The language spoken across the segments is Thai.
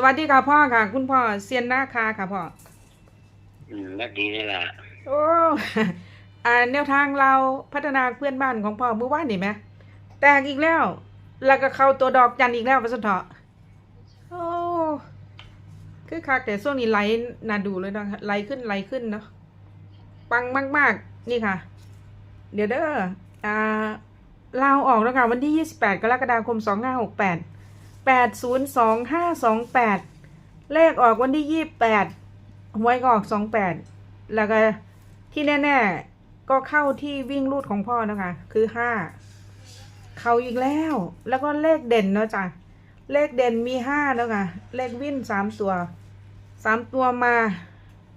สวัสดีค่ะพ่อค่ะ คุณพ่อเซียนนาคาค่ะพ่ออืมนักดีนี่ล่ะโอ้อ่าแนวทางเราพัฒนาเพื่อนบ้านของพ่อเมื่อวานนี่ไหมแตกอีกแล้ว แล้วก็เข้าตัวดอกจันอีกแล้วพัสเถาะโอ้คือคักแต่ช่วงนี้ไหลน่าดูเลยเนาะไหลขึ้นไหลขึ้นเนาะปังมาก ๆ นี่ค่ะ เดี๋ยวเด้ออ่าลาวออกแล้วค่ะวันที่ 28 กรกฎาคม 2568 802528เลขออกวันที่28หวยก็ออก28แล้วก็ที่แน่ ๆ ก็เข้าที่วิ่งรูดของพ่อนะคะ คือ5เขาอีกแล้ว แล้วก็เลขเด่นเนาะจ้ะเลขเด่นมี5แล้วค่ะ เลขวิ่น3ตัว3ตัวมา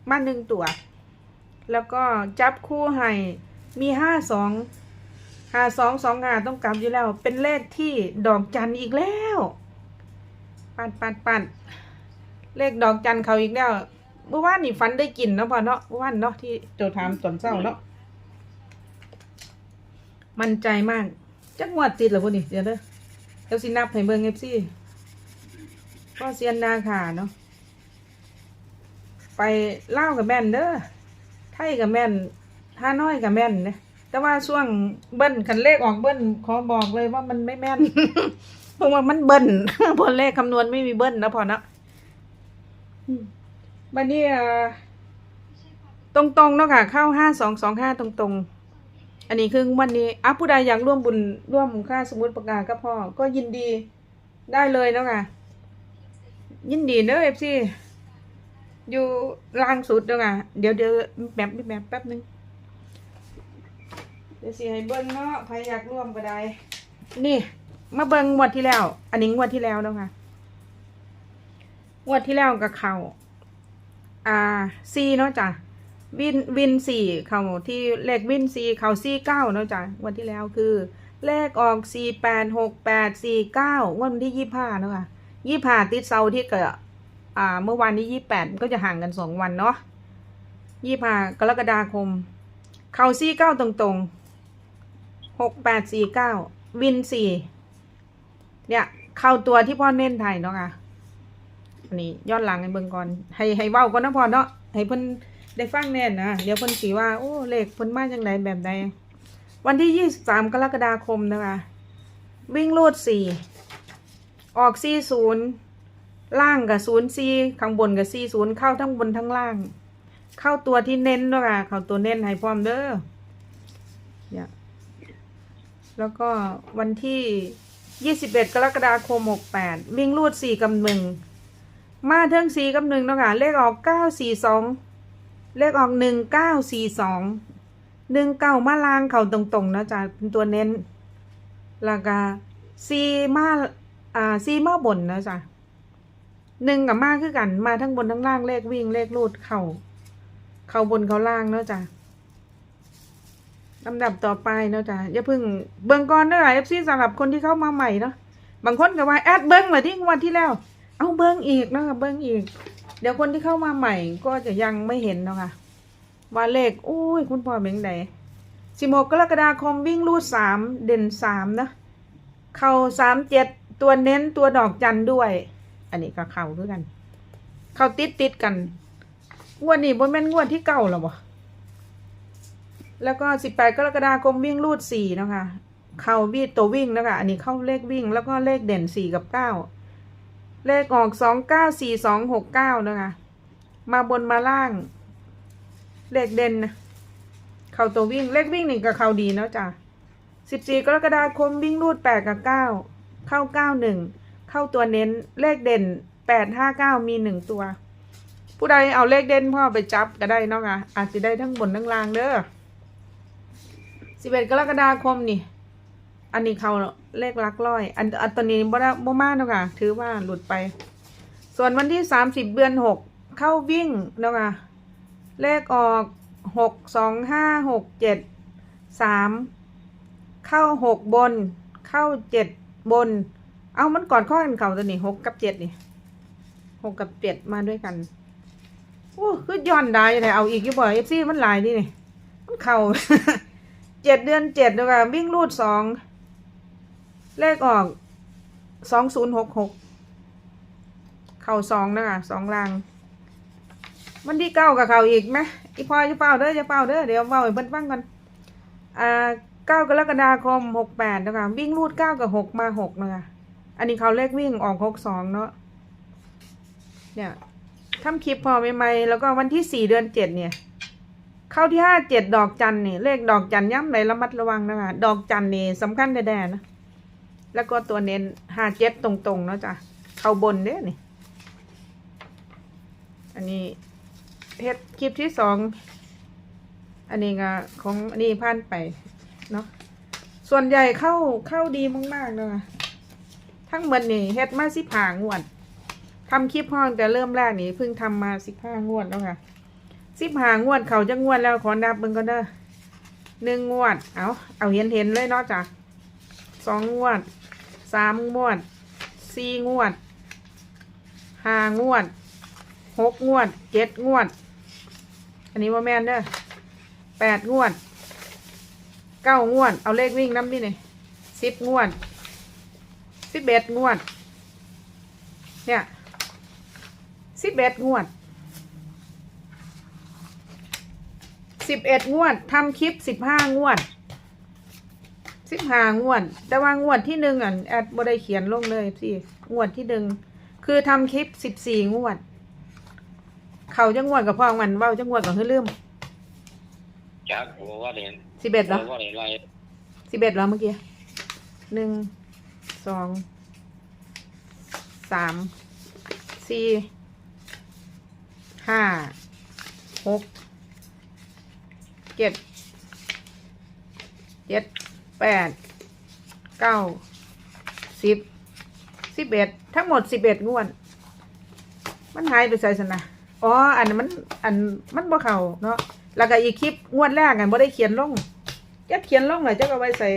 มาหนึ่งตัว แล้วก็จับคู่ให้มี5 2หาสองสองหาต้องกลับอยู่แล้ว เป็นเลขที่ดอกจันอีกแล้ว ปัดปัดปัดเลขดอกจันเขาอีกแล้วเมื่อวานนี่ฝันได้กินเนาะพ่อเนาะเมื่อวานเนาะที่เจ้ามตอนเช้าเนาะมั่นใจมากจักงวดติดเหรอพวกนี้เดี๋ยวเด้อเดี๋ยวสินับให้เบิ่งเอฟซีก็เซียนนาขาเนาะไปเล่ากับแม่นเด้อไทยกับแม่นท่าน้อยกับแม่นเนี่ยแต่ว่าช่วงเบิ้ลคันเลขออกเบิ้ลขอบอกเลยว่ามันไม่แม่น ราะว่ามันเบิ้ลพอเลขคำนวณไม่มีเบิ้ลนะพอนะบันนี้ตรงๆเนาะค่ะเข้าห้าสองสองห้าตรงๆ อันนี้คือวันนี้อะผู้ใดอยากร่วมบุญร่วมค่าสมุดประกาศกับพ่อ ก็ยินดีได้เลยเนาะค่ะ ยินดีเนอะเอฟซีอยู่ล่างสุดเนาะค่ะ เดี๋ยวเดี๋ยวแบบแบบแป๊บนึง เดี๋ยวสิให้เบิ้งเนาะใครอยากร่วมก็ได้ นี่ มาเบิ้งงวดที่แล้ว อันนี้งวดที่แล้วนะค่ะงวดที่แล้วกับเขาอ่าซีเนาะจ้ะวินวินสี่เขาที่เลขวินสี่เขาสี่เก้าเนาะจ้ะงวันที่แล้วคือ เลขออกสี่แปดหกแปดสี่เก้างวันที่ยี่ห้าเนาะค่ะยี่ห้าติดเสาที่เกิดอ่าเมื่อวานนี้ยี่แปดก็จะห่างกันสองวันเนาะยี่ห้ากรกฎาคม เขาสี่เก้าตรงๆหกแปดสี่เก้าวินสี่ เนี่ยเข้าตัวที่พ่อเน้นไทยเนาะค่ะอันนี้ย้อนหลังให้เบิ่งก่อน ให้ให้เว้าก่อนนะพ่อเนาะให้เพิ่นได้ฟังแน่นนะเดี๋ยวเพิ่นสีว่าโอ้เลขเพิ่นมาจังไดแบบใดวันที่ยี่สิบสามกรกฎาคมนะคะวิ่งรูดสี่ออกสี่ศูนย์ล่างกับศูนย์สี่ข้างบนกับสี่ศูนย์เข้าทั้งบนทั้งล่าง เข้าตัวที่เน้นด้วยค่ะเข้าตัวเน้นให้พร้อมเด้อเนี่ยแล้วก็วันที่ ยี่สิบเอ็ดกรกฎาคมหกแปดวิ่งรูดสี่กับหนึ่งมาเทิงสี่กับหนึ่งเนาะค่ะ เลขออกเก้าสี่สองเลขออกหนึ่งเก้าสี่สองหนึ่งเก้ามาลางเข่าตรงๆนะจ๊ะเป็นตัวเน้นแล้วก็ซีมาอ่าซีมาบนนะจ๊ะหนึ่งกับมาคือกันมาทั้งบนทั้งล่างเลขวิ่งเลขรูดเข่าเข่าบนเข่าล่างเนาะจ๊ะ ลำดับต่อไปเนาะจ๊ะอย่าเพิ่งเบิ่งก่อนเด้อเอฟซีสำหรับคนที่เข้ามาใหม่เนาะบางคนก็ว่าแอดเบิ้งเหมือนที่วันที่แล้ว เอาเบิ้งอีกเนาะเบิ้งอีก เดี๋ยวคนที่เข้ามาใหม่ก็จะยังไม่เห็นเนาะค่ะว่าเลขอุ้ยคุณพ่อเป็นไงสิบหกกรกฎาคมวิ่งรูดสามเด่นสามนะเข่าสามเจ็ดตัวเน้นตัวดอกจันด้วย อันนี้ก็เข่าด้วยกัน เข่าติดติดกันงวดนี้บนแม่นงวดที่เก่าหรอวะ แล้วก็สิบแปดกรกฎาคมวิ่งรูดสี่นะคะ เข่าบีดตัววิ่งนะคะ อันนี้เข้าเลขวิ่ง แล้วก็เลขเด่นสี่กับเก้าเลขออกสองเก้าสี่สองหกเก้านะคะ มาบนมาล่าง เลขเด่นนะเข้าตัววิ่ง เลขวิ่งหนึ่งกับเข้าดีเนาะจ้ะสิบสี่กรกฎาคมวิ่งรูดแปดกับเก้าเข้าเก้าหนึ่งเข้าตัวเน้น เลขเด่นแปดห้าเก้ามีหนึ่งตัว ผู้ใดเอาเลขเด่นพ่อไปจับก็ได้เนาะค่ะอาจจะได้ทั้งบนทั้งล่างเด้อ สิบเอ็ดกรกฎาคมนี่ อันนี้เขาเลขลักร้อย อันอันตัวนี้บ่ได้บ่มากเนาะค่ะถือว่าหลุดไป ส่วนวันที่สามสิบเดือนหกเข้าวิ่งเนาะค่ะเลขออกหกสองห้าหกเจ็ดสามเข้าหกบน เข้าเจ็ดบน เอามันก่อนข้อกันเข่าตัวนี้หกกับเจ็ดนี่หกกับเจ็ดมาด้วยกันโอ้คือย้อนได้เลยเอาอีกอยู่บ่เอฟซีมันหลายนี่นี่มันเข่า เจ็ดเดือนเจ็ดเนาะค่ะวิ่งรูดสองเลขออกสองศูนย์หกหกเข่าสองนะคะสองลางวันที่เก้ากับเข่าอีกไหมอีพอจะเป้าเด้อจะเป้าเด้อเดี๋ยวเป้าให้เพิ่นฟังกันอ่าเก้ากรกฎาคมหกแปดนะคะวิ่งรูดเก้ากับหกมาหกนะคะอันนี้เขาเลขวิ่งออกหกสองเนาะเนี่ยทำคลิปพอใหม่ๆแล้วก็วันที่สี่เดือนเจ็ดเนี่ย เข้าที่ห้าเจ็ดดอกจันนี่เลขดอกจันย้ำไหนระมัดระวังนะคะดอกจันนี่สำคัญแด่ๆนะแล้วก็ตัวเน้นห้าเจ็ดตรงๆเนาะจ้ะเข้าบนเด้อนี่ อันนี้เฮ็ดคลิปที่สองอันนี้ก็ของอันนี้ผ่านไปเนาะส่วนใหญ่เข้าเข้าดีมากๆเลยนะทั้งหมดนี่เฮ็ดมาสิบห้างวดทำคลิปห้องแต่เริ่มแรกนี่เพิ่งทำมาสิบห้างวดแล้วค่ะ สิบหางวดเขาจะงวดแล้วขอนับเบิ่งก็เด้อหนึ่งงวด เอาเอาเห็นเห็นเลยเนาะจ้ะสองงวดสามงวดสี่งวดห้างวดหกงวดเจ็ดงวด อันนี้ว่าแม่นเด้อแปดงวดเก้างวด เอาเลขวิ่งน้ำนี่นี่สิบงวดสิบเอ็ดงวด เนี่ยสิบเอ็ดงวด สิบเอ็ดงวดทำคลิปสิบห้างวดสิบห้างวด แต่ว่างวดที่หนึ่งอะแอดบ่ได้เขียนลงเลยสิงวดที่หนึ่งคือทำคลิปสิบสี่งวด เขาจังหวัดกับพ่อมันเว้าจังหวัดกับคือลืมจักบอกว่าเรียนสิบเอ็ดเหรอบอกว่าเรียนอะไรสิบเอ็ดเหรอเมื่อกี้หนึ่งสองสามสี่ห้าหก เจ็ด เจ็ด แปด เก้า สิบ สิบเอ็ด ทั้งหมดสิบเอ็ดงวด มันหายไปใส่สนะอ๋อ อันนั้นมัน อันมันบ่เข้าเนาะ แล้วก็อีกคลิปงวดแรกอันบ่ได้เขียนลงจะเขียนลงหน่อยจะก็ไว้ใส่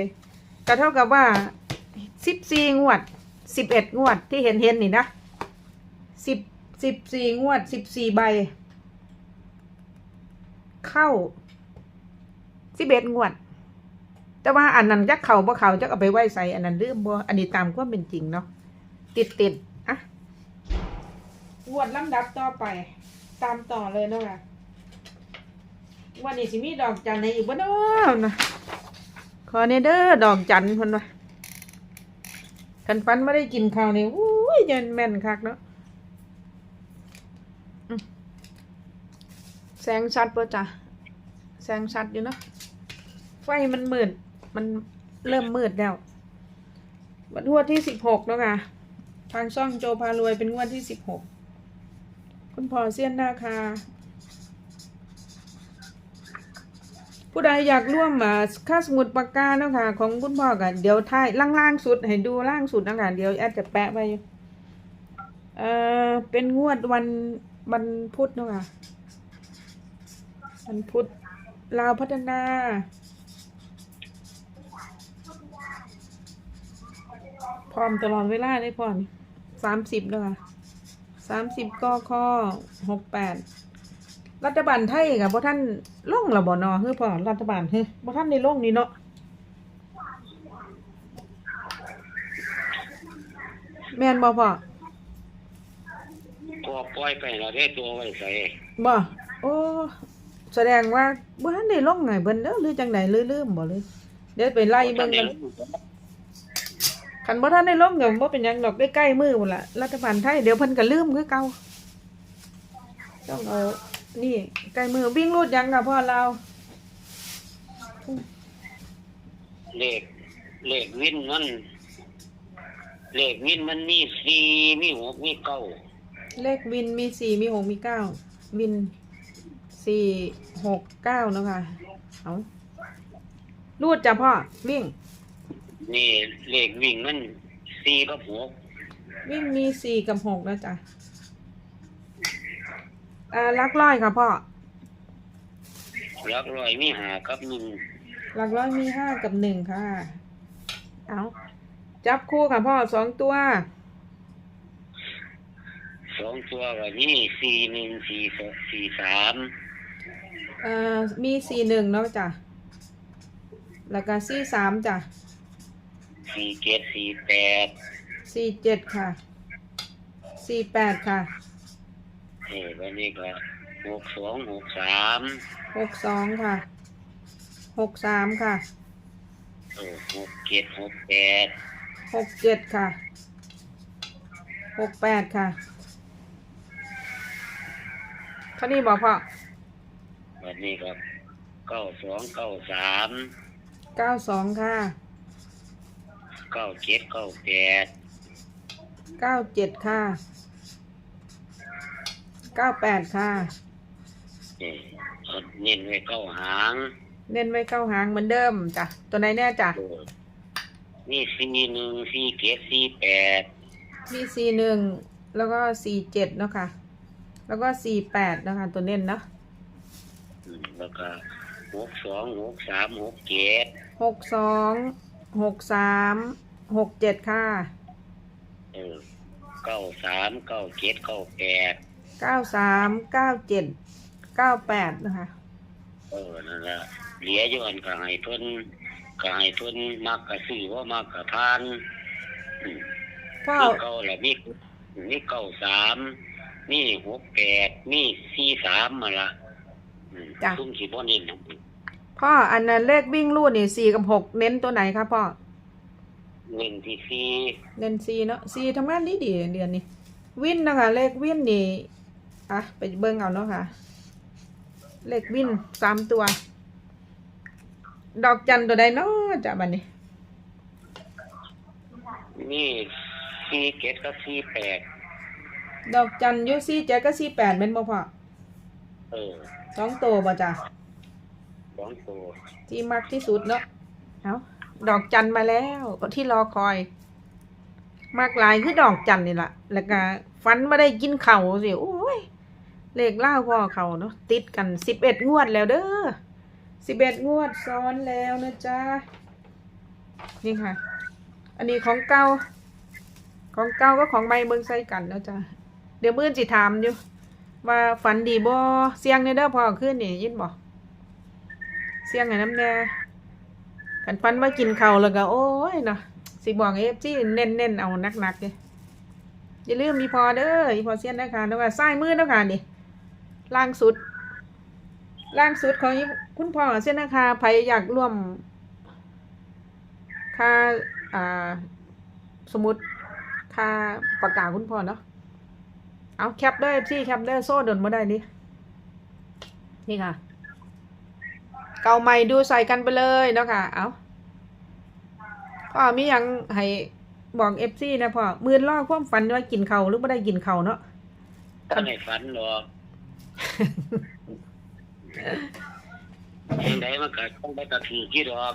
ก็เท่ากับว่าสิบสี่งวด สิบเอ็ดงวดที่เห็นเห็นนี่นะสิบสิบสี่งวดสิบสี่ใบ เข้า สิบเอ็ดงวด แต่ว่าอันนั้นจักเข่าบ่เข่าจักเอาไปไว้ใส่อันนั้นลืมบ่อันนี้ตามความเป็นจริงเนาะติดติดๆอะงวดลำดับต่อไป ตามต่อเลยเนาะค่ะวันนี้สิมีดอกจันในอีกบ่เนาะนะขอเนเด้อดอกจันคนว่าคันฟันไม่ได้กินข้าวนี่อุ้ยยันแม่นคักเนาะอืมแสงชัดป่ะจ้ะแสงชัดอยู่เนาะ ไฟมันมืดมันเริ่มมืดแล้ว วันงวดที่สิบหกแล้วค่ะ ทางช่องโจพารวยเป็นงวดที่สิบหก คุณพ่อเสี้ยนนาคา ผู้ใดอยากร่วมมาค่าสมุดปากกาเนาะค่ะ ของคุณพ่อกันเดี๋ยวท้ายล่างๆสุด ให้ดูล่างสุดนะคะเดี๋ยวแอดจะแปะไว้เอ่อเป็นงวดวันวันพุธเนาะค่ะวันพุธลาวพัฒนา พร้อมตลอดเวลาได้พร้อมสามสิบแล้วค่ะสามสิบกข้อหกแปดรัฐบาลไทยกับพ่ท่านล่งระบอนอเฮ้ยพ่อรัฐบาลเฮ้ยพ่ท่านในล่งนี่เนาะแม่นบ่พ่อตัวปล่อยไปเราได้ตัวไว้ใส่บ่โอ้แสดงว่าบ่ท่านได้ล่งไงเบิ่นเด้อหรือจังไดหรือลืมบ่เลยเดี๋ยวไปไล่เบิ่งกัน คันบ่ท่านได้ล่งก็บ่เป็นหยังดอกใกล้ๆมือหมดละรัฐบาลไทยเดี๋ยวเพิ่นก็ลืมคือเก่าต้องเอานี่ใกล้มือวิ่งรูดยังกับพ่อเราเลขเลขวินมัน เลขวินมันมีสี่มีหกมีเก้าเลขวินมีสี่มีหกมีเก้าวินสี่หกเก้าเนาะค่ะเอารูดจ้ะพ่อวิ่ง นี่เลขวิ่งมันสี่กับหกวิ่งมีสี่กับหกนะจ๊ะอ่าลักร้อยค่ะพ่อหลักร้อยมีหากับหนึ่งหลักร้อยมีห้ากับหนึ่งค่ะ เอาจับคู่ค่ะพ่อสองตัว สองตัวก็นี่สี่หนึ่งสี่สองสี่สามเอ่อมีสี่หนึ่งเนาะจ้ะแล้วก็สี่สามจ้ะ สี่เจ็ดสี่แปดสี่เจ็ดค่ะสี่แปดค่ะเออวันนี้ก็หกสองหกสามหกสองค่ะหกสามค่ะเออหกเจ็ดหกแปดหกเจ็ดค่ะหกแปดค่ะเท่านี้บอกพ่อวันนี้ก็เก้าสองเก้าสามเก้าสองค่ะ เก้าเจ็ดเก้าแปดเก้าเจ็ดค่ะเก้าแปดค่ะเออเอาเน้นไว้เก้าหางเน้นไว้เก้าหางเหมือนเดิมจ้ะ ตัวไหนแน่จ้ะเออนี่สี่หนึ่งสี่เจ็ดสี่แปดมีสี่หนึ่งแล้วก็สี่เจ็ดเนาะค่ะ แล้วก็สี่แปดนะคะตัวเน้นเนาะอืมแล้วก็หกสองหกสามหกเจ็ดหกสองหกสาม หกเจ็ดค่ะเออเก้าสามเก้าเจ็ดเก้าแปดเก้าสามเก้าเจ็ดเก้าแปดนะคะเออนั่นแหละเหลืออยู่อันก็ให้เพิ่นก็ให้เพิ่นมักกะซื้อว่ามักกะทานอืมพ่อมีเก้าแหละมีมีเก้าสามมีหกแปดมีสี่สามมาละอืมซุ่มสิบ่นี่นะพ่ออันนั้นเลขวิ่งลู่นี่สี่กับหกเน้นตัวไหนครับพ่อ เงินที่สี่เน้นสี่เนาะสี่ทำงานดีดีๆเดือนนี้ วินนะคะ เลขวินนี่อะไปเบิ่งเอาเนาะค่ะ เลขวินสามตัว ดอกจันตัวใดเนาะจ้ะบัดนี้มีสี่เจ็ดกับสี่แปดดอกจันอยูซี่เจ็ดก็สี่แปดเป็นบ่พ่อเออสองตัวบ่จ้ะสองตัว ที่มักที่สุดเนาะเอา ดอกจันมาแล้วที่รอคอย มากลายคือดอกจันนี่แหละแล้วก็ฟันมาได้กินเข่าสิโอ้ยเลขเล่าพ่อเขาเนาะติดกันสิบเอ็ดงวดแล้วเด้อสิบเอ็ดงวดซ้อนแล้วนะจ๊ะนี่ค่ะ อันนี้ของเก่าของเก่าก็ของใบเบิงใส่กันแล้วจ้ะเดี๋ยวมื่นสิถามอยู่ ว่าฝันดีบ่เสียงในเด้อพอขึ้นนี่ยินบ่เสียงไห้น้ำแน่ กันฟันมากินเขาแล้วก็ โอ้ยเนาะสิบอกเอฟซีเน้นเน้นๆเอานักๆเลยอย่าลืมมีพอเด้อมีพอเสียนนะคะแล้วก็ซ้มือเนะคะนี่ล่างสุด ล่างสุดของคุณพ่อเส้นนะคะใครอยากร่วมค่าอ่าสมมติค่าประกาศคุณพ่อเนาะเอาแคปได้พี่แคปได้โซ่เดินมาได้ดินี่ค่ะ เก่าใหม่ดูใส่กันไปเลยเนาะค่ะ เอาพ่อมีหยังให้บอกเอฟซีนะพ่อมือล่อความฝันว่ากินเขาวหรือไม่ได้กินเขาวเนาะถ้าในฝันหรอกยังไงมันก็ต้องไปกระถือที่ดอก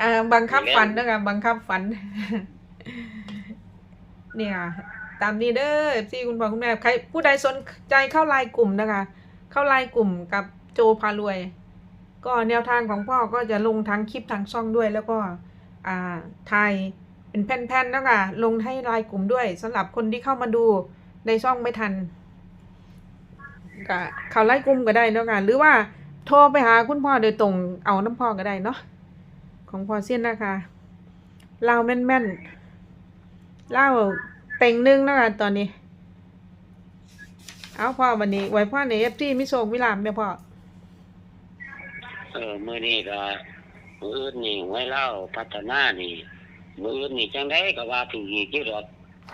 อ่าบังคับฝันนะคะบังคับฝัน เนี่ย ตามนี้เด้อที่คุณพ่อคุณแม่ใครผู้ใดสนใจเข้าไลน์กลุ่มนะคะ เข้าไลน์กลุ่มกับโจพารวย ก็แนวทางของพ่อก็จะลงทั้งคลิปทางช่องด้วย แล้วก็อ่าถ่ายเป็นแผ่นๆนะคะลงให้ไลน์กลุ่มด้วยสำหรับคนที่เข้ามาดูในช่องไม่ทันก็เข้าไลน์กลุ่มก็ได้เนาะค่ะหรือว่าโทรไปหาคุณพ่อโดยตรงเอาน้ำพ่อก็ได้เนาะของพ่อเซียนนะคะเล่าแม่นๆเล่าเต็งนึงนะคะตอนนี้ เอาพ่อวันนี้ไว้พ่อในเอฟซีมิโซกวิลามเนี่ยพ่อเออมื่อนี้ก็มืออื่นนี่ไว้เล่าพัฒนานี่ มืออื่นนี่จังได้ก็ว่าถึงอีกที่ดอก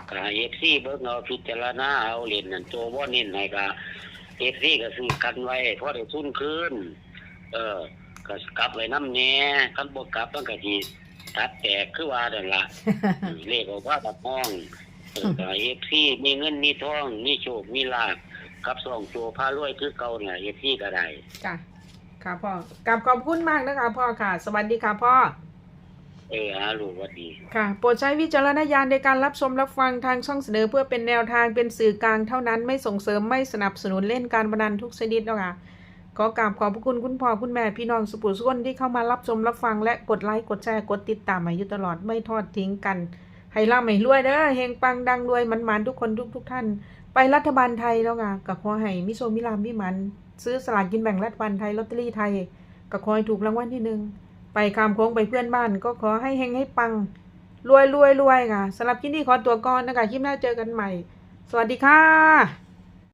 ก็ให้เอฟซีเบิ่งเอาพิจารณาเอาเล่นนั่นตัวบ่เน้นให้ก็เอฟซีก็ซื้อกันไว้เพราะได้ทุนคืนเออก็กลับไว้น้ำแหน่คันบ่กลับมันก็สิตัดแตกคือว่านั่นล่ะเลขออกว่าบัดห้องเออก็เอฟซีมีเงินมีทองมีโชคมีลาภ กับสองตัวพารวยคือเก่าเนี่ยเอฟซีก็ได้จ้ะค่ะพ่อกลับขอบคุณมากนะคะพ่อค่ะ สวัสดีค่ะพ่อ เออฮะรู้ว่าดีค่ะ โปรดใช้วิจารณญาณในการรับชมรับฟังทางช่องเสนอเพื่อเป็นแนวทางเป็นสื่อกลางเท่านั้นไม่ส่งเสริมไม่สนับสนุนเล่นการพนันทุกชนิดนะคะขอกราบขอบพระคุณคุณพ่อคุณแม่พี่น้องสุปุสุคนที่เข้ามารับชมรับฟังและกดไลค์กดแชร์กดติดตามมาอยู่ตลอดไม่ทอดทิ้งกัน ให้ร่ำให้รวยเด้อเฮงปังดังรวยมันมันๆทุกคนทุกทุกๆท่าน ไปรัฐบาลไทยแล้วไงกับขอให้มิโซมิลามมิมัน ซื้อสลากกินแบ่งรัฐบาลไทยลอตเตอรี่ไทยกับขอให้ถูกรางวัลที่หนึ่งไปคามโค้งไปเพื่อนบ้าน ก็ขอให้เฮงให้ปังรวยรวยรวยค่ะสำหรับที่นี่ขอตัวก่อนนะคะคลิปหน้าเจอกันใหม่ สวัสดีค่ะ